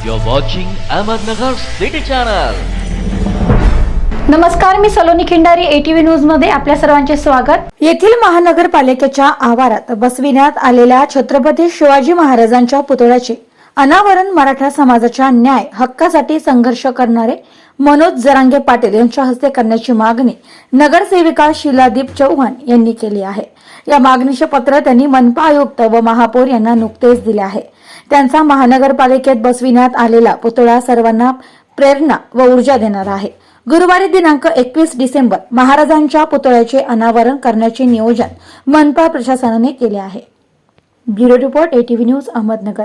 You're watching Ahmednagar City Channel. नमस्कार मी Saloni Khindari ATV न्यूजमध्ये आपल्या सर्वांचे स्वागत येथील महानगरपालिकेच्या आवारात बसविण्यात आलेल्या छत्रपती शिवाजी महाराजांच्या पुतळ्याचे अनावरण मराठा समाजाच्या न्याय हक्कासाठी संघर्ष करणारे मनोज जरांगे पाटील यांच्या हस्ते करण्याची मागणी नगरसेविका शिलादीप चौहान यांनी केली आहे. या मागणीचे पत्र त्यांनी मनपा आयुक्त व महापौर यांना नुकतेच दिले आहे. त्यांचा महानगरपालिकेत बसविण्यात आलेला पुतळा सर्वांना प्रेरणा व ऊर्जा देणार आहे. गुरुवारी दिनांक एकवीस डिसेंबर महाराजांच्या पुतळ्याचे अनावरण करण्याचे नियोजन मनपा प्रशासनाने केले आहे. Bureau report ATV news Ahmednagar.